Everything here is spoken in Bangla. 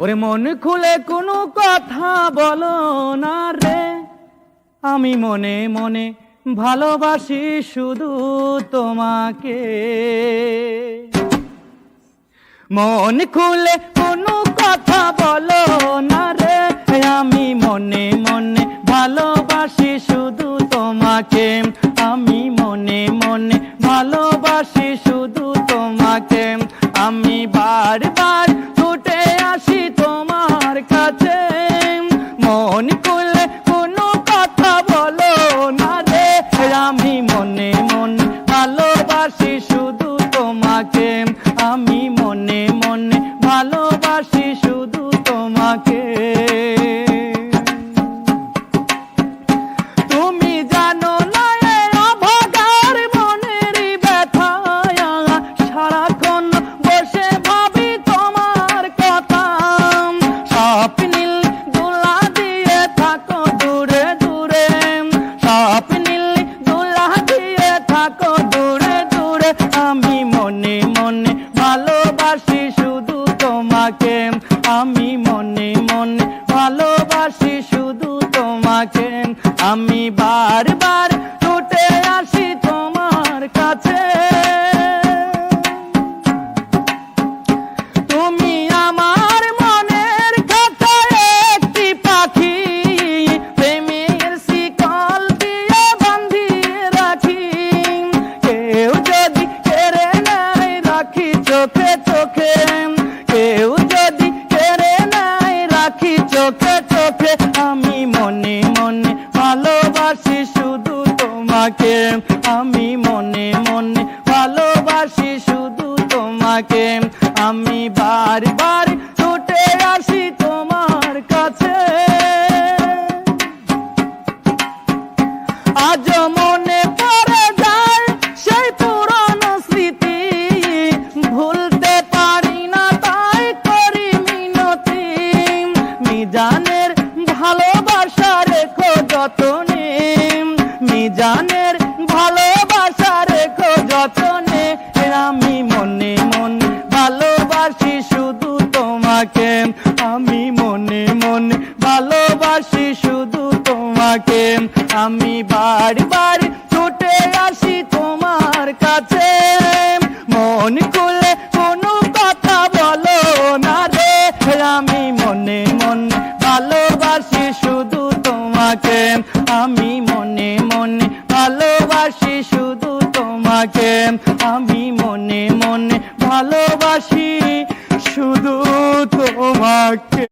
ওরে মন খুলে কোনো কথা বলো না রে। আমি মনে মনে ভালোবাসি শুধু তোমাকে। মন খুলে কোনো কথা বলো না রে। আমি মনে মনে ভালোবাসি শুধু তোমাকে। আমি মনে মনে ভালোবাসি শুধু তোমাকে। আমি বারবার মন খুলে কোনো কথা বলো না রে। আমি মনে মনে ভালোবাসি শুধু তোমাকে। আমি মনে মনে ভালোবাসি তোমাকে। আমি মনে মনে ভালোবাসি শুধু তোমাকে। আমি বারবার টুটে আসি তোমার কাছে। চোখে চোখে আমি মনে মনে ভালোবাসি শুধু তোমাকে। আমি মনে মনে ভালোবাসি শুধু তোমাকে। আমি বারবার ছুটে আসি তোমার কাছে। মিজানের ভালোবাসা রেখো যতনে। মিজানের ভালোবাসা রেখো যতনে। আমি মনে মনে ভালোবাসি শুধু তোমাকে। আমি মনে মনে ভালোবাসি শুধু তোমাকে। আমি বারবার ছুটে আসি আমি মনে মনে ভালোবাসি শুধু তোমাকে। আমি মনে মনে ভালোবাসি শুধু তোমাকে।